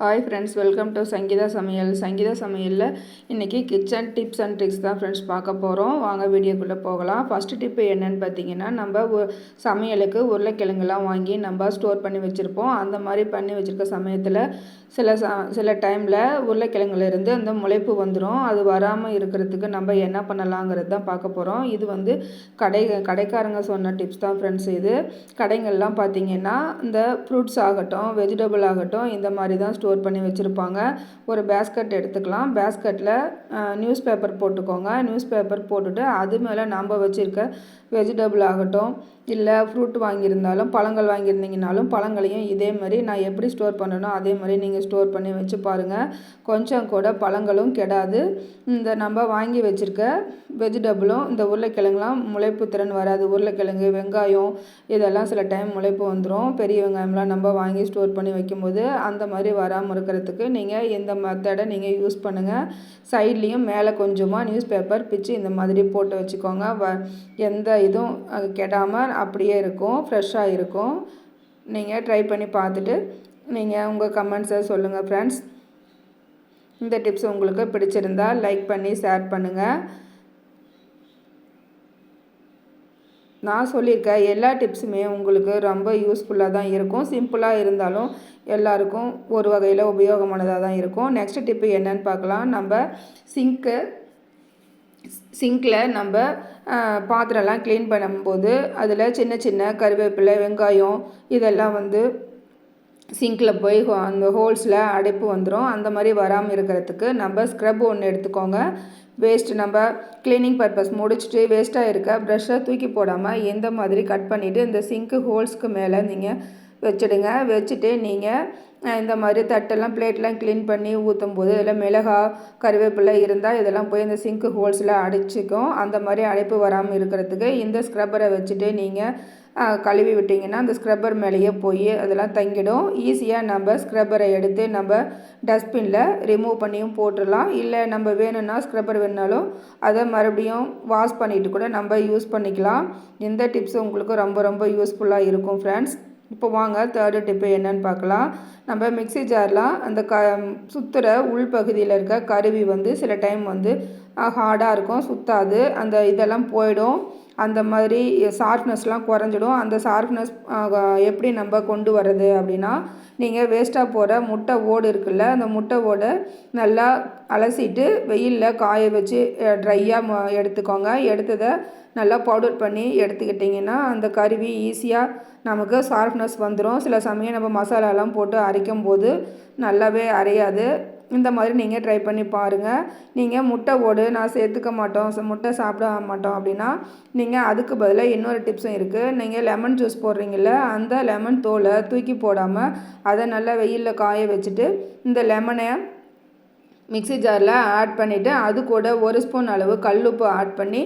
Hi friends welcome to Sangeetha Samayal Sangeetha சமையலில் இன்றைக்கி kitchen tips and tricks தான் friends பார்க்க போகிறோம் வாங்க வீடியோக்குள்ளே போகலாம். ஃபஸ்ட்டு டிப்பு என்னென்னு பார்த்தீங்கன்னா நம்ம சமையலுக்கு உருளைக்கிழங்குலாம் வாங்கி நம்ம ஸ்டோர் பண்ணி வச்சுருப்போம். அந்த மாதிரி பண்ணி வச்சுருக்க சமயத்தில் சில ச சில டைமில் உருளைக்கிழங்குலேருந்து அந்த முளைப்பு வந்துடும் அது வராமல் இருக்கிறதுக்கு நம்ம என்ன பண்ணலாங்கிறது தான் பார்க்க போகிறோம் இது வந்து கடை கடைக்காரங்க சொன்ன டிப்ஸ் தான் ஃப்ரெண்ட்ஸ் இது. கடைங்கள்லாம் பார்த்திங்கன்னா இந்த ஃப்ரூட்ஸ் ஆகட்டும் வெஜிடபிள் ஆகட்டும் இந்த மாதிரி தான் ஸ்டோர் ஸ்டோர் பண்ணி வச்சுருப்பாங்க. ஒரு பேஸ்கட் எடுத்துக்கலாம். பேஸ்கட்டில் நியூஸ் பேப்பர் போட்டுக்கோங்க. நியூஸ் பேப்பர் போட்டுட்டு அது மேலே நம்ம வச்சுருக்க வெஜிடபிள் ஆகட்டும் இல்லை ஃப்ரூட் வாங்கியிருந்தாலும் பழங்கள் வாங்கியிருந்தீங்கனாலும் பழங்களையும் இதே மாதிரி நான் எப்படி ஸ்டோர் பண்ணணும் அதே மாதிரி நீங்கள் ஸ்டோர் பண்ணி வச்சு பாருங்கள் கொஞ்சம் கூட பழங்களும் கெடாது. இந்த நம்ம வாங்கி வச்சுருக்க வெஜிடபிளும் இந்த உருளைக்கிழங்குலாம் முளைப்பு திறன் வராது. உருளைக்கிழங்கு வெங்காயம் இதெல்லாம் சில டைம் முளைப்பு வந்துடும் பெரிய வெங்காயம்லாம் நம்ம வாங்கி ஸ்டோர் பண்ணி வைக்கும்போது அந்த மாதிரி வராமல் இருக்கிறதுக்கு நீங்கள் இந்த மெத்தடை நீங்கள் யூஸ் பண்ணுங்கள் சைட்லேயும் மேலே கொஞ்சமாக நியூஸ் பேப்பர் பிச்சு இந்த மாதிரி போட்டு வச்சுக்கோங்க. வ எந்த இதுவும் கெடாமல் அப்படியே இருக்கும் ஃப்ரெஷ்ஷாக இருக்கும். நீங்கள் ட்ரை பண்ணி பார்த்துட்டு நீங்கள் உங்கள் கமெண்ட்ஸை சொல்லுங்கள் ஃப்ரெண்ட்ஸ் இந்த டிப்ஸ் உங்களுக்கு பிடிச்சிருந்தால் லைக் பண்ணி ஷேர் பண்ணுங்கள் நான் சொல்லியிருக்க எல்லா டிப்ஸுமே உங்களுக்கு ரொம்ப யூஸ்ஃபுல்லாக தான் இருக்கும். சிம்பிளாக இருந்தாலும் எல்லாருக்கும் ஒரு வகையில் உபயோகமானதாக தான் இருக்கும். நெக்ஸ்ட் டிப்பு என்னன்னு பார்க்கலாம். நம்ம சிங்க்கு சிங்கில் நம்ம பாத்திரம்லாம் க்ளீன் பண்ணும்போது அதில் சின்ன சின்ன கருவேப்பிலை வெங்காயம் இதெல்லாம் வந்து சிங்கில் போய் அந்த ஹோல்ஸில் அடைப்பு வந்துடும் அந்த மாதிரி வராமல் இருக்கிறதுக்கு நம்ம ஸ்க்ரப் ஒன்று எடுத்துக்கோங்க. வேஸ்ட் நம்ம க்ளீனிங் பர்பஸ் முடிச்சுட்டு வேஸ்ட்டாக இருக்க ப்ரெஷ்ஷை தூக்கி போடாமல் எந்த மாதிரி கட் பண்ணிவிட்டு இந்த சிங்க்கு ஹோல்ஸ்க்கு மேலே நீங்கள் வச்சுடுங்க. வச்சுட்டு நீங்கள் இந்த மாதிரி தட்டெல்லாம் பிளேட்லாம் க்ளீன் பண்ணி ஊற்றும் போது இதில் மிளகா கருவேப்பிலை இருந்தால் இதெல்லாம் போய் இந்த சிங்க்கு ஹோல்ஸில் அடைச்சிக்கும். அந்த மாதிரி அடைப்பு வராமல் இருக்கிறதுக்கு இந்த ஸ்க்ரப்பரை வச்சுட்டு நீங்கள் கழுவி விட்டிங்கன்னா அந்த ஸ்க்ரப்பர் மேலேயே போய் அதெல்லாம் தங்கிடும். ஈஸியாக நம்ம ஸ்க்ரப்பரை எடுத்து நம்ம டஸ்ட்பினில் ரிமூவ் பண்ணியும் போட்டுடலாம். இல்லை நம்ம வேணும்னா ஸ்க்ரப்பர் வேணுனாலும் அதை மறுபடியும் வாஷ் பண்ணிவிட்டு கூட நம்ம யூஸ் பண்ணிக்கலாம். இந்த டிப்ஸ் உங்களுக்கு ரொம்ப ரொம்ப யூஸ்ஃபுல்லாக இருக்கும் ஃப்ரெண்ட்ஸ் இப்போ வாங்க தேர்டு டிப்பு என்னன்னு பார்க்கலாம். நம்ம மிக்சி ஜார்லாம் அந்த க சுற்றுற உள்பகுதியில் இருக்க கருவி வந்து சில டைம் வந்து ஹார்டாக இருக்கும் சுத்தாது. அந்த இதெல்லாம் போயிடும். அந்த மாதிரி ஷார்ப்னஸ்லாம் குறைஞ்சிடும். அந்த ஷார்ப்னஸ் எப்படி நம்ம கொண்டு வர்றது அப்படின்னா நீங்கள் வேஸ்ட்டாக போகிற முட்டை ஓடு இருக்குல்ல அந்த முட்டை ஓடை நல்லா அலசிட்டு வெயிலில் காய வச்சு ட்ரையாக எடுத்துக்கோங்க. எடுத்ததை நல்லா பவுடர் பண்ணி எடுத்துக்கிட்டிங்கன்னா அந்த கருவி ஈஸியாக நமக்கு ஷார்ப்னஸ் வந்துடும் சில சமயம் நம்ம மசாலாலாம் போட்டு அரைக்கும் போது நல்லாவே அரையாது. இந்த மாதிரி நீங்கள் ட்ரை பண்ணி பாருங்கள் நீங்கள் முட்டை ஓடு நான் சேர்த்துக்க மாட்டோம் முட்டை சாப்பிட மாட்டோம் அப்படின்னா நீங்கள் அதுக்கு பதிலாக இன்னொரு டிப்ஸும் இருக்குது நீங்கள் லெமன் ஜூஸ் போடுறீங்கள அந்த லெமன் தோலை தூக்கி போடாமல் அதை நல்லா வெயிலில் காய வச்சுட்டு இந்த லெமனை மிக்சி ஜாரில் ஆட் பண்ணிவிட்டு அது கூட ஒரு ஸ்பூன் அளவு கல்லுப்பு ஆட் பண்ணி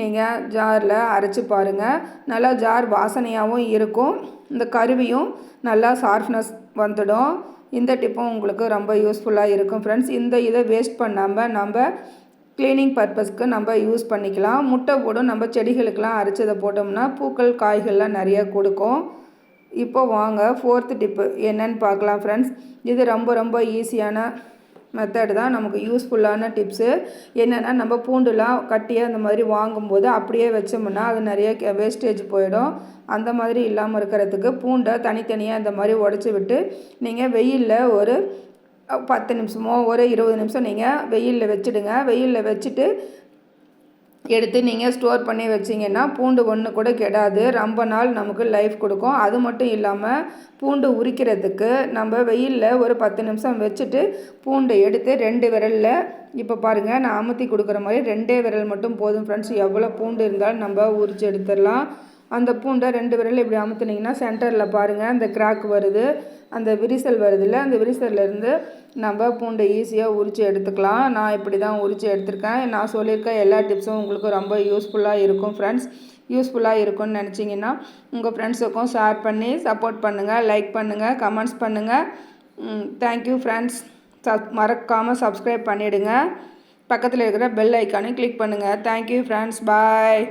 நீங்கள் ஜாரில் அரைச்சி பாருங்கள் நல்லா ஜார் வாசனையாகவும் இருக்கும். இந்த கருவியும் நல்லா சாஃப்ட்னஸ் வந்துடும். இந்த டிப்பும் உங்களுக்கு ரொம்ப யூஸ்ஃபுல்லாக இருக்கும் ஃப்ரெண்ட்ஸ் இந்த இதை வேஸ்ட் பண்ணாமல் நம்ம க்ளீனிங் பர்பஸ்க்கு நம்ம யூஸ் பண்ணிக்கலாம். முட்டை போடும் நம்ம செடிகளுக்கெலாம் அரைச்சதை போட்டோம்னா பூக்கள் காய்கள்லாம் நிறைய கொடுக்கும். இப்போ வாங்க ஃபோர்த்து டிப்பு என்னன்னு பார்க்கலாம் ஃப்ரெண்ட்ஸ் இது ரொம்ப ரொம்ப ஈஸியான மெத்தட் தான் நமக்கு யூஸ்ஃபுல்லான டிப்ஸு என்னென்னா நம்ம பூண்டுலாம் கட்டியாக அந்த மாதிரி வாங்கும்போது அப்படியே வச்சோம்னா அது நிறைய வேஸ்டேஜ் போயிடும். அந்த மாதிரி இல்லாமல் இருக்கிறதுக்கு பூண்டை தனித்தனியாக இந்த மாதிரி உடச்சி விட்டு நீங்கள் வெயிலில் ஒரு பத்து நிமிஷமோ ஒரு இருபது நிமிஷம் நீங்கள் வெயிலில் வச்சுடுங்க. வெயிலில் வச்சுட்டு எடுத்து நீங்கள் ஸ்டோர் பண்ணி வச்சிங்கன்னா பூண்டு ஒன்று கூட கெடாது. ரொம்ப நாள் நமக்கு லைஃப் கொடுக்கும். அது மட்டும் இல்லாமல் பூண்டு உரிக்கிறதுக்கு நம்ம வெயிலில் ஒரு பத்து நிமிஷம் வச்சுட்டு பூண்டை எடுத்து ரெண்டு விரலில் இப்போ பாருங்கள் நான் அமுத்தி கொடுக்குற மாதிரி ரெண்டே விரல் மட்டும் போதும் ஃப்ரெண்ட்ஸ் எவ்வளோ பூண்டு இருந்தாலும் நம்ம உரிச்சு எடுத்துடலாம். அந்த பூண்டை ரெண்டு விரல் இப்படி அமுத்துனீங்கன்னா சென்டரில் பாருங்கள் அந்த கிராக் வருது. அந்த விரிசல் வருதுல்ல அந்த விரிசல்லேருந்து நம்ம பூண்டை ஈஸியாக உரித்து எடுத்துக்கலாம். நான் இப்படி தான் உரித்து எடுத்திருக்கேன். நான் சொல்லியிருக்க எல்லா டிப்ஸும் உங்களுக்கு ரொம்ப யூஸ்ஃபுல்லாக இருக்கும் ஃப்ரெண்ட்ஸ் யூஸ்ஃபுல்லாக இருக்கும்னு நினச்சிங்கன்னா உங்கள் ஃப்ரெண்ட்ஸுக்கும் ஷேர் பண்ணி சப்போர்ட் பண்ணுங்கள் லைக் பண்ணுங்கள் கமெண்ட்ஸ் பண்ணுங்கள் தேங்க்யூ ஃப்ரெண்ட்ஸ் சப் மறக்காமல் சப்ஸ்கிரைப் பண்ணிவிடுங்க பக்கத்தில் இருக்கிற பெல் ஐக்கானையும் கிளிக் பண்ணுங்கள் தேங்க்யூ ஃப்ரெண்ட்ஸ் பாய்